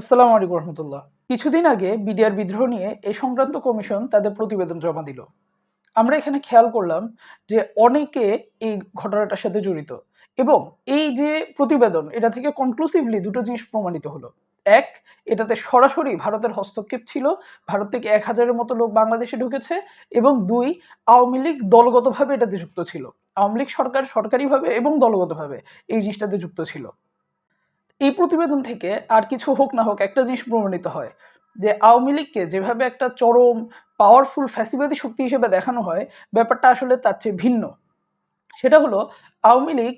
আসসালামু আলাইকুম রহমতুল্লাহ। কিছুদিন আগে বিডিআর বিদ্রোহ নিয়ে এই সংক্রান্ত কমিশন তাদের প্রতিবেদন জমা দিল। আমরা এখানে খেয়াল করলাম যে অনেকে এই ঘটনাটার সাথে জড়িত এবং এই যে প্রতিবেদন, এটা থেকে কনক্লুসিভলি দুটো জিনিস প্রমাণিত হলো। এক, এটাতে সরাসরি ভারতের হস্তক্ষেপ ছিল, ভারত থেকে এক হাজারের মতো লোক বাংলাদেশে ঢুকেছে এবং দুই, আওয়ামী লীগ দলগতভাবে এটাতে যুক্ত ছিল। আওয়ামী লীগ সরকার সরকারিভাবে এবং দলগতভাবে এই জিনিসটাতে যুক্ত ছিল। এই প্রতিবেদন থেকে আর কিছু হোক না হোক একটা জিনিস প্রমাণিত হয় যে আওয়ামী লীগকে যেভাবে একটা চরম পাওয়ারফুল ফ্যাসিবাদী শক্তি হিসেবে দেখানো হয়, ব্যাপারটা আসলে তার চেয়ে ভিন্ন। সেটা হলো আওয়ামী লীগ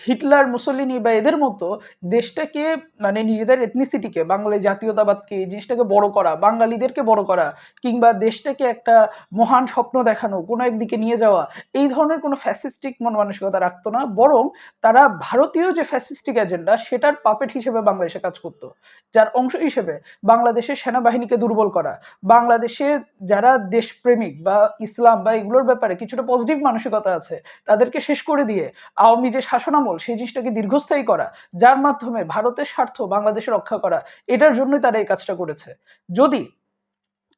হিটলার, মুসলিনি বা এদের মতো দেশটাকে মানে নিজেদের এথনিসিটিকে বাঙালি জাতীয়তাবাদকে, এই জিনিসটাকে বড় করা, বাঙালিদেরকে বড় করা, কিংবা দেশটাকে একটা মহান স্বপ্ন দেখানো, কোনো একদিকে নিয়ে যাওয়া, এই ধরনের কোনো ফ্যাসিস্টিক মন মানসিকতা রাখতো না। বরং তারা ভারতীয় যে ফ্যাসিস্টিক এজেন্ডা সেটার পাপেট হিসেবে বাংলাদেশে কাজ করতো। যার অংশ হিসেবে বাংলাদেশের সেনাবাহিনীকে দুর্বল করা, বাংলাদেশে যারা দেশপ্রেমিক বা ইসলাম বা এগুলোর ব্যাপারে কিছুটা পজিটিভ মানসিকতা আছে, তাদেরকে শেষ করে দিয়ে আওয়ামী যে শাসনামল সেই জিনিসটাকে দীর্ঘস্থায়ী করা, যার মাধ্যমে ভারতের স্বার্থ বাংলাদেশে রক্ষা করা, এটার জন্যই তারা এই কাজটা করেছে। যদি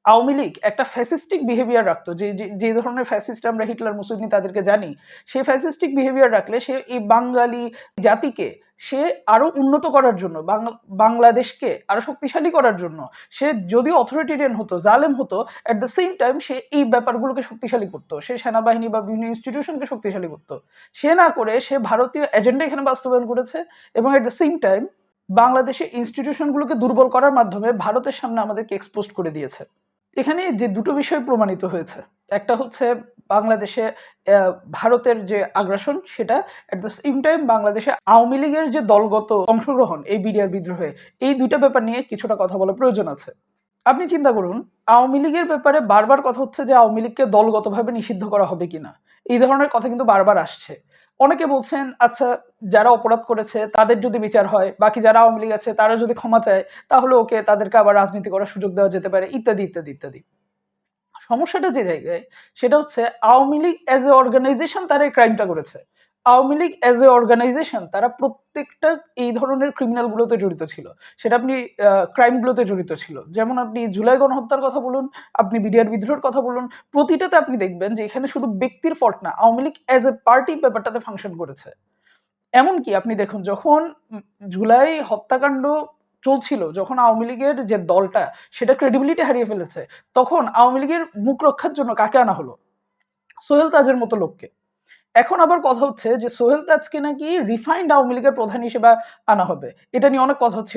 আওয়ামী লীগ একটা ফ্যাসিস্টিক বিহেভিয়ার রাখতো। যে, যে- ধরনের ফ্যাসিস্ট আমরা হিটলার, মুসলিম তাদেরকে জানি সেই ফ্যাসিস্টিক বিহেভিয়ার রাখলে সে এই বাঙালি জাতিকে সে আরও উন্নত করার জন্য বাংলা- বাংলাদেশকে আরও শক্তিশালী করার জন্য, সে যদিও অথরিটেরিয়ান হতো, জালেম হতো অ্যাট দ্য সেম টাইম সে এই ব্যাপারগুলোকে শক্তিশালী করতো, সে সেনাবাহিনী বা বিভিন্ন ইনস্টিটিউশনকে শক্তিশালী করতো। সে না করে সে ভারতীয় এজেন্ডা এখানে বাস্তবায়ন করেছে এবং অ্যাট দ্য সেম টাইম বাংলাদেশের ইনস্টিটিউশনগুলোকে দুর্বল করার মাধ্যমে ভারতের সামনে আমাদেরকে এক্সপোজ করে দিয়েছে। এখানে যে দুটো বিষয় প্রমাণিত হয়েছে, একটা হচ্ছে বাংলাদেশে ভারতের যে আগ্রাসন সেটা অ্যাট দ্য সেম টাইম বাংলাদেশে আওয়ামী লীগের যে দলগত অংশগ্রহণ এই বিডিআর বিদ্রোহে, এই দুইটা ব্যাপার নিয়ে কিছুটা কথা বলার প্রয়োজন আছে। আপনি চিন্তা করুন, আওয়ামী লীগের ব্যাপারে বারবার কথা হচ্ছে যে আওয়ামী লীগকে দলগতভাবে নিষিদ্ধ করা হবে কিনা। এই ধরনের কথা কিন্তু বারবার আসছে। অনেকে বলছেন আচ্ছা যারা অপরাধ করেছে, তাদের যদি বিচার হয়, বাকি যারা আওয়ামী লীগ আছে, তারা যদি ক্ষমা চায়, তাহলে ওকে তাদেরকে আবার রাজনীতি করার সুযোগ দেওয়া যেতে পারে। ইত্যাদি ইত্যাদি ইত্যাদি। সমস্যাটা যে জায়গায়, সেটা হচ্ছে Awami League as a organisation তারা এই ক্রাইমটা করেছে। Awami League as a organisation তারা প্রত্যেকটা এই ধরনের ক্রিমিনালগুলোতে জড়িত ছিল। সেটা আপনি ক্রাইমগুলোতে জড়িত ছিল। যেমন আপনি জুলাই গণহত্যার কথা বলুন, আপনি বিডিআর বিদ্রোহের কথা বলুন, প্রতিটাতে আপনি দেখবেন যে এখানে শুধু ব্যক্তির ফল্ট না, Awami League as a party ব্যাপারটাতে ফাংশন করেছে। এমনকি আপনি দেখুন, যখন জুলাই হত্যাকাণ্ড চলছিল, যখন আওয়ামী লীগের যে দলটা, সেটা ক্রেডিবিলিটি হারিয়ে ফেলেছে, তখন আওয়ামী লীগের মুখ রক্ষার জন্য কাকে আনা হলো? সোহেল তাজের মতো লোককে। এখন আবার কথা হচ্ছে যে সোহেল তাজকে নাকি রিফাইন্ড আওয়ামী লীগের প্রধান হিসেবে আনা হবে। এটা নিয়ে অনেক কথা হচ্ছে।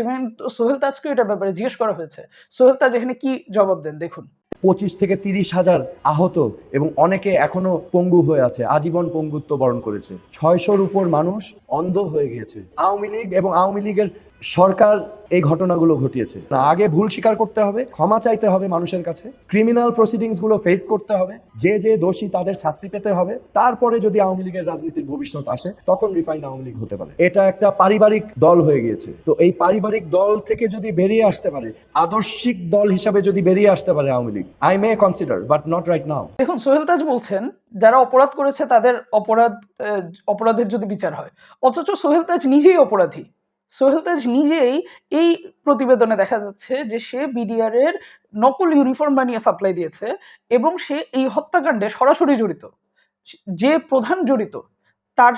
সোহেল তাজকে এটার ব্যাপারে জিজ্ঞেস করা হয়েছে। সোহেল তাজ এখানে কি জবাব দেন? দেখুন। পঁচিশ থেকে তিরিশ হাজার আহত এবং অনেকে এখনও পঙ্গু হয়ে আছে, আজীবন পঙ্গুত্ব বরণ করেছে। ছয়শোর উপর মানুষ অন্ধ হয়ে গিয়েছে। আওয়ামী লীগ এবং আওয়ামী লীগের সরকার এই ঘটনাগুলো ঘটিয়েছে। আগে ভুল স্বীকার করতে হবে, ক্ষমা চাইতে হবে মানুষের কাছে ক্রিমিনাল প্রসিডিংসগুলো ফেস করতে হবে, যে যে দোষী তাদের শাস্তি পেতে হবে, তারপরে যদি আওয়ামী লীগের রাজনীতির ভবিষ্যৎ আসে, তখন রিফাইন্ড আওয়ামী লীগ হতে পারে। এটা একটা পারিবারিক দল হয়ে গিয়েছে। তো এই পারিবারিক দল থেকে যদি বেরিয়ে আসতে পারে, আদর্শিক দল হিসাবে যদি বেরিয়ে আসতে পারে Awami League I may consider but not right now দেখুন, সোহেল তাজ বলছেন, যারা অপরাধ করেছে তাদের অপরাধ অপরাধের যদি বিচার হয়, অথচ সোহেল তাজ নিজেই অপরাধী। সোহেল তাজ নিজেই এই প্রতিবেদনে দেখা যাচ্ছে যে সে বিডিআর এর নকল ইউনিফর্ম বানিয়ে সাপ্লাই দিয়েছে এবং সে এই হত্যাকাণ্ডে সরাসরি জড়িত। যে প্রধান জড়িত, তার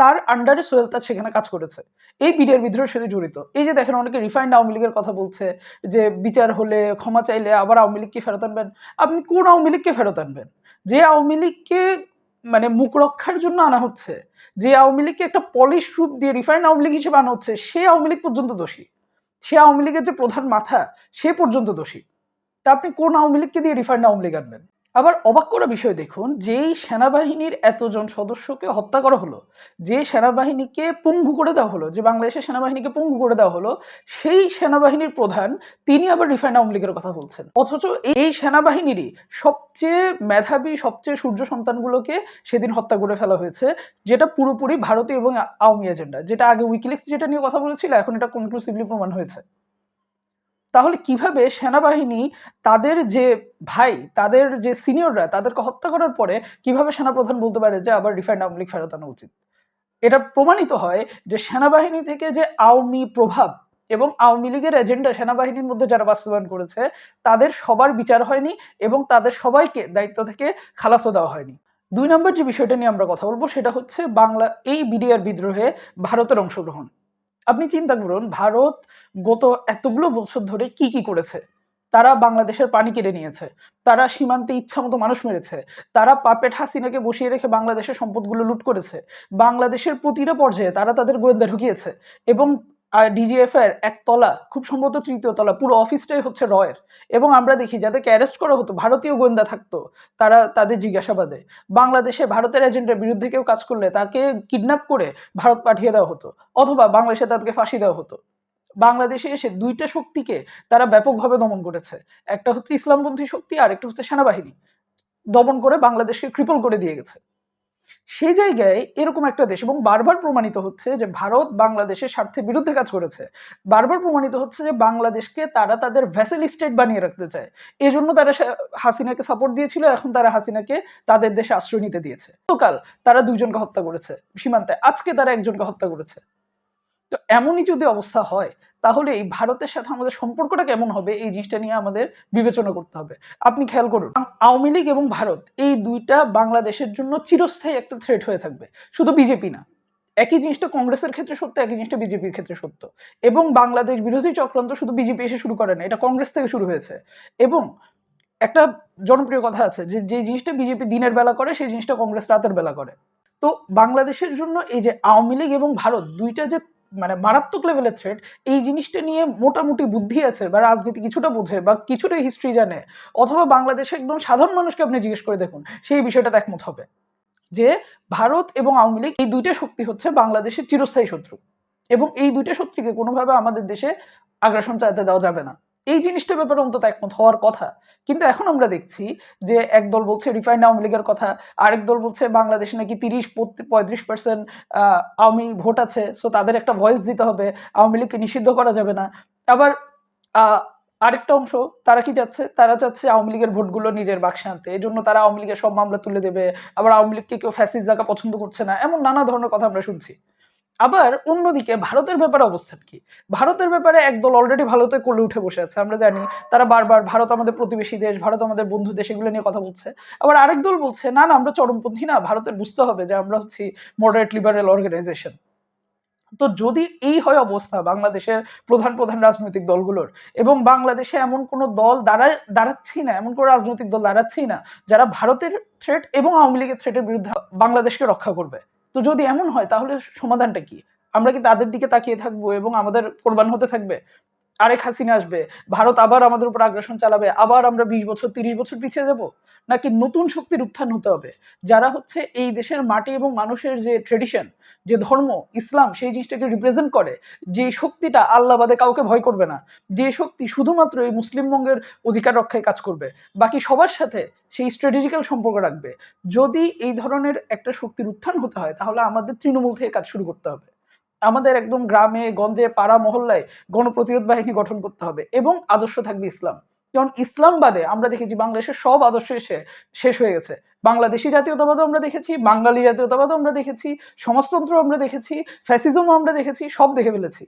তার আন্ডারে সোহেল তাজ সেখানে কাজ করেছে। এই বিডিআর বিদ্রোহের সাথে জড়িত। এই যে দেখেন, অনেকে রিফাইন্ড আওয়ামী লীগের কথা বলছে যে বিচার হলে ক্ষমা চাইলে আবার আওয়ামী লীগকে ফেরত আনবেন। আপনি কোন আওয়ামী লীগকে ফেরত আনবেন? যে আওয়ামী লীগকে মানে মুখ রক্ষার জন্য আনা হচ্ছে। যে আওয়ামী লীগকে একটা পলিশ রূপ দিয়ে রিফাইন্ড আওয়ামী লীগ হিসেবে আনা হচ্ছে, সে আওয়ামী লীগ পর্যন্ত দোষী। সে আওয়ামী লীগের যে প্রধান মাথা, সে পর্যন্ত দোষী। তা আপনি কোন আওয়ামী লীগকে দিয়ে রিফাইন্ড আওয়ামী লীগ আনবেন? আবার অবাক করা বিষয় দেখুন, যেই সেনাবাহিনীর এতজন সদস্যকে হত্যা করা হলো, যে সেনাবাহিনীকে পঙ্গু করে দেওয়া হলো, যে বাংলাদেশের সেনাবাহিনীকে পঙ্গু করে দেওয়া হলো, সেই সেনাবাহিনীর প্রধান, তিনি আবার রিফাইন আওয়ামী লীগের কথা বলছেন। অথচ এই সেনাবাহিনীরই সবচেয়ে মেধাবী, সবচেয়ে সূর্য সন্তানগুলোকে সেদিন হত্যা করে ফেলা হয়েছে, যেটা পুরোপুরি ভারতীয় এবং আওয়ামী এজেন্ডা যেটা আগে উইকিলিক্স যেটা নিয়ে কথা বলেছিল, এখন এটা কনক্লুসিভলি প্রমাণ হয়েছে। তাহলে কীভাবে সেনাবাহিনী তাদের যে ভাই, তাদের যে সিনিয়ররা, তাদেরকে হত্যা করার পরে কীভাবে সেনাপ্রধান বলতে পারে যে আবার রিফাইন্ড আওয়ামী লীগ ফেরত আনা উচিত? এটা প্রমাণিত হয় যে সেনাবাহিনী থেকে যে আওয়ামী প্রভাব এবং আওয়ামী লীগের এজেন্ডা সেনাবাহিনীর মধ্যে যারা বাস্তবায়ন করেছে, তাদের সবার বিচার হয়নি এবং তাদের সবাইকে দায়িত্ব থেকে খালাসও দেওয়া হয়নি। দুই নম্বর যে বিষয়টা নিয়ে আমরা কথা বলব সেটা হচ্ছে বাংলা, এই বিডিআর বিদ্রোহে ভারতের অংশগ্রহণ। আপনি চিন্তা করুন, ভারত গত এতগুলো বছর ধরে কি কি করেছে? তারা বাংলাদেশের পানি কেড়ে নিয়েছে, তারা সীমান্তে ইচ্ছা মতো মানুষ মেরেছে, তারা পাপেট হাসিনাকে বসিয়ে রেখে বাংলাদেশের সম্পদগুলো লুট করেছে, বাংলাদেশের প্রতিটা পর্যায়ে তারা তাদের গোয়েন্দা ঢুকিয়েছে এবং ডিজিএফ এর এক তলা, খুব সম্ভবত তৃতীয় তলা, পুরো অফিসটাই হচ্ছে রয়ের। এবং আমরা দেখি যাদেরকে অ্যারেস্ট করা হতো, ভারতীয় গোয়েন্দা থাকতো, তারা তাদের জিজ্ঞাসাবাদে। বাংলাদেশে ভারতের এজেন্টের বিরুদ্ধে কেউ কাজ করলে তাকে কিডন্যাপ করে ভারত পাঠিয়ে দেওয়া হতো, অথবা বাংলাদেশে তাদেরকে ফাঁসি দেওয়া হতো। বাংলাদেশে এসে দুইটা শক্তিকে তারা ব্যাপকভাবে দমন করেছে। একটা হচ্ছে ইসলামপন্থী শক্তি আর একটা হচ্ছে সেনাবাহিনী। দমন করে বাংলাদেশকে ক্রিপল করে দিয়ে গেছে। সেই জায়গায় এরকম একটা দেশ এবং বারবার প্রমাণিত হচ্ছে যে ভারত বাংলাদেশের স্বার্থের বিরুদ্ধে কাজ করেছে। বারবার প্রমাণিত হচ্ছে যে বাংলাদেশকে তারা তাদের ভ্যাসেল স্টেট বানিয়ে রাখতে চায়। এই জন্য তারা হাসিনাকে সাপোর্ট দিয়েছিল, এখন তারা হাসিনাকে তাদের দেশে আশ্রয় নিতে দিয়েছে। গতকাল তারা দুইজনকে হত্যা করেছে সীমান্তে। আজকে তারা একজনকে হত্যা করেছে। তো এমনই যদি অবস্থা হয়, তাহলে এই ভারতের সাথে আমাদের সম্পর্কটা কেমন হবে? এই জিনিসটা নিয়ে আমাদের বিবেচনা করতে হবে। আপনি খেয়াল করুন, আওয়ামী লীগ এবং ভারত এই দুইটা বাংলাদেশের জন্য চিরস্থায়ী একটা থ্রেট হয়ে থাকবে। শুধু বিজেপি না, একই জিনিসটা কংগ্রেসের ক্ষেত্রে সত্য, একই জিনিসটা বিজেপির ক্ষেত্রে সত্য। এবং বাংলাদেশ বিরোধী চক্রান্ত শুধু বিজেপি এসে শুরু করে না, এটা কংগ্রেস থেকে শুরু হয়েছে। এবং একটা জনপ্রিয় কথা আছে যে যে জিনিসটা বিজেপি দিনের বেলা করে, সেই জিনিসটা কংগ্রেস রাতের বেলা করে। তো বাংলাদেশের জন্য এই যে আওয়ামী লীগ এবং ভারত দুইটা যে মানে মারাত্মক লেভেলের থ্রেট এই জিনিসটা নিয়ে মোটামুটি বুদ্ধি আছে বা রাজনীতি কিছুটা বোঝে বা কিছুটা হিস্ট্রি জানে। অথবা বাংলাদেশে একদম সাধারণ মানুষকে আপনি জিজ্ঞেস করে দেখুন, সেই বিষয়টাতে একমত হবে। যে ভারত এবং আওয়ামী লীগ এই দুইটা শক্তি হচ্ছে বাংলাদেশের চিরস্থায়ী শত্রু। এবং এই দুইটা শত্রুকে কোনোভাবে আমাদের দেশে আগ্রাসন চালাতে দেওয়া যাবে না। এই জিনিসটার ব্যাপারে অন্তত একমত হওয়ার কথা। কিন্তু এখন আমরা দেখছি যে এক দল বলছে রিফাইন্ড আওয়ামী লীগের কথা, আরেক দল বলছে বাংলাদেশে নাকি তিরিশ, পঁয়ত্রিশ পার্সেন্ট আওয়ামী ভোট আছে সো তাদের একটা ভয়েস দিতে হবে, আওয়ামী লীগকে নিষিদ্ধ করা যাবে না। আবার আরেকটা অংশ, তারা কি চাচ্ছে? তারা চাচ্ছে আওয়ামী লীগের ভোটগুলো নিজের বাক্সে আনতে। এই জন্য তারা আওয়ামী লীগের সব মামলা তুলে দেবে। আবার আওয়ামী লীগকে কেউ ফ্যাসিস দেখা পছন্দ করছে না। এমন নানা ধরনের কথা আমরা শুনছি। আবার অন্যদিকে ভারতের ব্যাপারে অবস্থান কি? ভারতের ব্যাপারে একদল অলরেডি ভারতে কোলে উঠে বসে আছে, আমরা জানি। তারা বারবার ভারত আমাদের প্রতিবেশী দেশ, ভারত আমাদের বন্ধু দেশ, এগুলো নিয়ে কথা বলছে। আবার আরেক দল বলছে, না না, আমরা চরমপন্থী না, ভারতের বুঝতে হবে যে আমরা হচ্ছি মডারেট লিবারেল অর্গানাইজেশন তো যদি এই হয় অবস্থা বাংলাদেশের প্রধান প্রধান রাজনৈতিক দলগুলোর, এবং বাংলাদেশে এমন কোনো দল দাঁড়া, দাঁড়াচ্ছি না, এমন কোনো রাজনৈতিক দল দাঁড়াচ্ছি না, যারা ভারতের থ্রেট এবং আওয়ামী লীগের থ্রেটের বিরুদ্ধে বাংলাদেশকে রক্ষা করবে তো যদি এমন হয়, তাহলে সমাধানটা কি? আমরা কি তাদের দিকে তাকিয়ে থাকব এবং আমাদের কোরবান হতে থাকবে? আরেক হাসিনা আসবে। ভারত আবার আমাদের উপর আগ্রাসন চালাবে। আবার আমরা বিশ বছর, তিরিশ বছর পিছিয়ে যাব? নাকি নতুন শক্তির উত্থান হতে হবে? যারা হচ্ছে এই দেশের মাটি এবং মানুষের যে ট্রেডিশন যে ধর্ম, ইসলাম, সেই জিনিসটাকে রিপ্রেজেন্ট করে, যে শক্তিটা আল্লাহ বাদে কাউকে ভয় করবে না। যে শক্তি শুধুমাত্র এই মুসলিমবঙ্গের অধিকার রক্ষায় কাজ করবে। বাকি সবার সাথে সেই স্ট্র্যাটেজিক্যাল সম্পর্ক রাখবে। যদি এই ধরনের একটা শক্তির উত্থান হতে হয়, তাহলে আমাদের তৃণমূল থেকে কাজ শুরু করতে হবে। আমাদের একদম গ্রামে, গঞ্জে, পাড়া, মহল্লায় গণপ্রতিরোধ বাহিনী গঠন করতে হবে এবং আদর্শ থাকবে ইসলাম। যেমন ইসলাম বাদে আমরা দেখেছি বাংলাদেশের সব আদর্শ এসে শেষ হয়ে গেছে। বাংলাদেশি জাতীয়তাবাদও আমরা দেখেছি, বাঙালি জাতীয়তাবাদও আমরা দেখেছি সমাজতন্ত্র আমরা দেখেছি, ফ্যাসিজমও আমরা দেখেছি, সব দেখে ফেলেছি।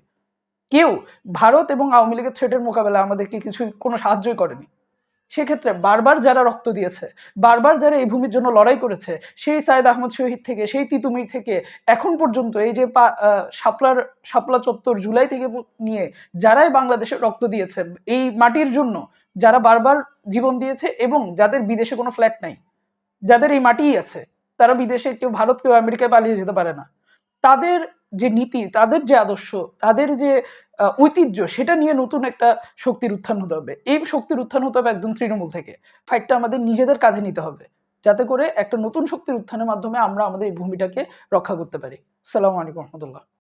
কেউ ভারত এবং আওয়ামী লীগের থ্রেটের মোকাবেলায় আমাদেরকে কিছু কোনো সাহায্যই করেনি। সেক্ষেত্রে বারবার যারা রক্ত দিয়েছে, বারবার যারা এই ভূমির জন্য লড়াই করেছে, সেই সাইদ আহমদ শহীদ থেকে, সেই তিতুমির থেকে, এখন পর্যন্ত এই যে শাপলার, শাপলা চত্বর জুলাই থেকে নিয়ে যারাই বাংলাদেশে রক্ত দিয়েছে, এই মাটির জন্য যারা বারবার জীবন দিয়েছে এবং যাদের বিদেশে কোনো ফ্ল্যাট নাই, যাদের এই মাটিই আছে, তারা বিদেশে কেউ ভারত, কেউ আমেরিকায় পালিয়ে যেতে পারে না। তাদের যে নীতি, তাদের যে আদর্শ, তাদের যে ঐতিহ্য, সেটা নিয়ে নতুন একটা শক্তির উত্থান হতে হবে। এই শক্তির উত্থান হতে হবে একদম তৃণমূল থেকে। ফাইটটা আমাদের নিজেদের কাঁধে নিতে হবে। যাতে করে একটা নতুন শক্তির উত্থানের মাধ্যমে আমরা আমাদের এই ভূমিটাকে রক্ষা করতে পারি। সালামু আলাইকুম রহমতুল্লাহ।